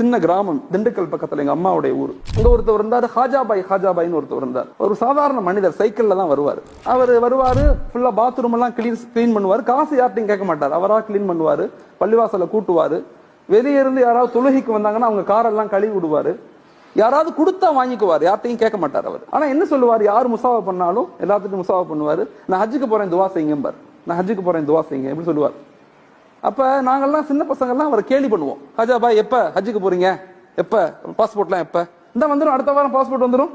சின்ன கிராமம் திண்டுக்கல் பக்கத்துல எங்க அம்மாவுடைய ஊர். அங்க ஒருத்தர் இருந்தார் ஹாஜாபாய் ஹாஜாபாய்னு ஒருத்தர் இருந்தார். ஒரு சாதாரண மனிதர் சைக்கிள்ல தான் வருவார். அவர் வருவாரு ஃபுல்லா பாத்ரூம் எல்லாம் கிளீன் கிளீன் பண்ணுவார். காசு யார்ட்டையும் கேட்க மாட்டார். அவரா கிளீன் பண்ணுவாரு பள்ளிவாசல கூட்டுவாரு. வெளியே இருந்து யாராவது தொழுகைக்கு வந்தாங்கன்னா அவங்க காரெல்லாம் கழுவி விடுவாரு. யாராவது கொடுத்தா வாங்கிக்குவார். யார்ட்டையும் கேட்க மாட்டார் அவர். ஆனா என்ன சொல்லுவார்? யார் முசாவா பண்ணாலும் எல்லாத்துக்கும் முசாவா பண்ணுவாரு. நான் ஹஜ்ஜுக்கு போறேன் துவா செய்யுங்கம்பார். நான் ஹஜ்ஜுக்கு போறேன் துவா செய்யுங்க. எப்படி சொல்லுவார். அப்போ நாங்கள்லாம் சின்ன பசங்கள்லாம் அவரை கேலி பண்ணுவோம். ஹஜா பாய் ஹஜ்ஜுக்கு போறீங்க? எப்போ? பாஸ்போர்ட்லாம் எப்போ? இந்த வந்துடும் அடுத்த வாரம் பாஸ்போர்ட் வந்துடும்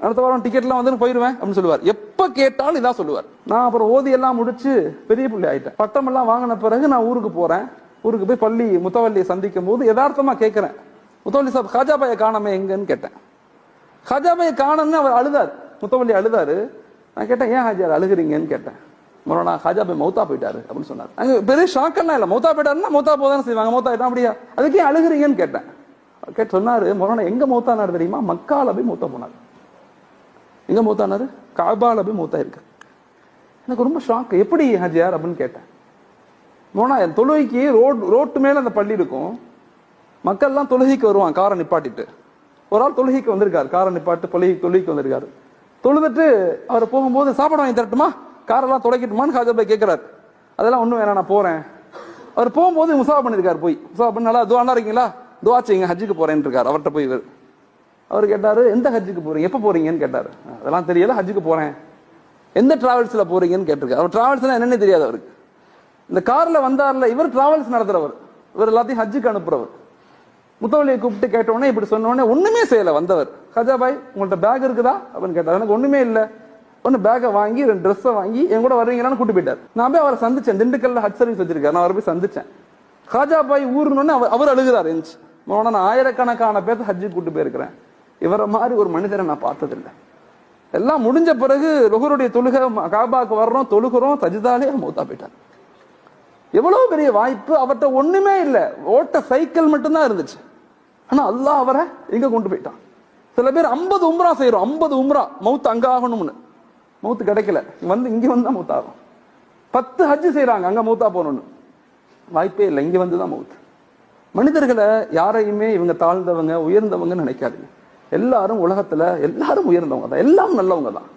அடுத்த வாரம் டிக்கெட்லாம் வந்து போயிடுவேன் அப்படின்னு சொல்லுவார். எப்ப கேட்டாலும் இதான் சொல்லுவார். நான் அப்புறம் ஓதி எல்லாம் முடிச்சு பெரிய பிள்ளை ஆயிட்டேன். பட்டம் எல்லாம் வாங்கின பிறகு நான் ஊருக்கு போறேன். ஊருக்கு போய் பள்ளி முத்தவல்லியை சந்திக்கும் போது யதார்த்தமா கேட்கிறேன் முத்தவல்லி சாப் ஹாஜாபாயை காணாம எங்கன்னு கேட்டேன். ஹாஜாபாயை காணன்னு அவர் அழுதார். முத்தவல்லி அழுதாரு. நான் கேட்டேன் ஏன் ஹாஜியார் அழுகுறீங்கன்னு? கேட்டேன். மொரோனா ஹாஜா போய் மௌத்தா போயிட்டாரு அப்படின்னு சொன்னார். அங்க பெரிய ஷாக்கெல்லாம் இல்ல. மௌத்தா போயிட்டாருன்னா மௌத்தா போதானே செய்வாங்க. மௌத்தா ஆயிட்டா அப்படியா அதுக்கே அழுகிறீங்கன்னு அழுகுறீங்கன்னு கேட்டேன். கேட்டு சொன்னாரு மொரோனா எங்க மௌத்தானாரு தெரியுமா? மக்கால போய் மௌத்தா போனார். எங்க மௌத்தானாரு காபால போய் மௌத்தா இருக்கு. எனக்கு ரொம்ப ஷாக் எப்படி ஹாஜியார் அப்படின்னு கேட்டேன். மோனா என் தொழுகைக்கு ரோட் ரோட்டு மேல அந்த பள்ளி இருக்கும். மக்கள்லாம் தொழுகைக்கு வருவான் காரை நிப்பாட்டிட்டு. ஒரு ஆள் தொழுகைக்கு வந்திருக்காரு. காரை நிப்பாட்டு தொழுகை தொழுகைக்கு வந்திருக்காரு. தொழுதுட்டு அவர் போகும்போது சாப்பாடு வாங்கி தரட்டுமா? காரெல்லாம் துடைக்கட்டுமான்னு ஹாஜர் பாய் கேட்கிறாரு அதெல்லாம் ஒன்றும் வேணாம் நான் போகிறேன் அவர் போகும்போது முசாவா பண்ணியிருக்காரு போய். முசாவா பண்ணி நல்லா துவா இருக்கீங்களா? துவா செய்யுங்க ஹஜ்ஜுக்கு போகிறேன்னு இருக்கார் அவர்கிட்ட போய் இவர். அவர் கேட்டார் எந்த ஹஜ்ஜுக்கு போகிறீங்க எப்போ போகிறீங்கன்னு கேட்டார். அதெல்லாம் தெரியல ஹஜ்ஜுக்கு போகிறேன் எந்த ட்ராவல்ஸில் போகிறீங்கன்னு கேட்டிருக்காரு. அவர் ட்ராவல்ஸ்லாம் என்னென்னு தெரியாது அவருக்கு. இந்த காரில் வந்தார்ல இவர் ட்ராவல்ஸ் நடத்துகிறவர் இவர் எல்லாத்தையும் ஹஜ்ஜுக்கு அனுப்புறவர். முத்தவழியை கூப்பிட்டு கேட்ட இப்படி சொன்னோடனே ஒன்றுமே செய்யலை வந்தவர். ஹஜா பாய் உங்கள்கிட்ட பேக் இருக்குதா? அப்படின்னு கேட்டார். எனக்கு ஒன்றுமே இல்லை. ஒன்று பேக்கை வாங்கி ரெண்டு ட்ரெஸ்ஸை வாங்கி என் கூட வர்றீங்களான்னு கூட்டு போயிட்டார். நான் போய் அவரை சந்திச்சேன். திண்டுக்கல்ல ஹட் சர்வீஸ் வச்சிருக்காரு. நான் அவரை போய் சந்திச்சேன். ஹாஜா பாய் ஊருன்னு அவர் அவர் அழுகிறார் இருந்துச்சு நான் ஆயிரக்கணக்கான பேர்த்து ஹஜ்ஜு கூட்டு போயிருக்கிறேன். இவரை மாதிரி ஒரு மனிதரை நான் பார்த்ததில்லை. எல்லாம் முடிஞ்ச பிறகு லுகருடைய தொழுகை காபாக்கு வர்றோம் தொழுகிறோம் தஜிதாலே மௌத்தா போயிட்டார். எவ்வளவு பெரிய வாய்ப்பு அவர்கிட்ட ஒண்ணுமே இல்லை. ஓட்ட சைக்கிள் மட்டும்தான் இருந்துச்சு. ஆனா அல்லாஹ் அவரை எங்க கொண்டு போயிட்டான்? சில பேர் 50 உம்ரா செய்யறோம் 50 உம்ரா மவுத் அங்க ஆகணும்னு. மவுத்து கிடைக்கல. வந்து இங்க வந்து தான் மவுத் பத்து ஹஜ் செய்யறாங்க அங்க மௌத்தா போகணும்னு. வாய்ப்பே இல்லை இங்க வந்து தான் மவுத் மனிதர்களை யாரையுமே இவங்க தாழ்ந்தவங்க உயர்ந்தவங்கன்னு நினைக்காதீங்க. எல்லாரும் உலகத்துல எல்லாரும் உயர்ந்தவங்க தான். எல்லாம் நல்லவங்க தான்.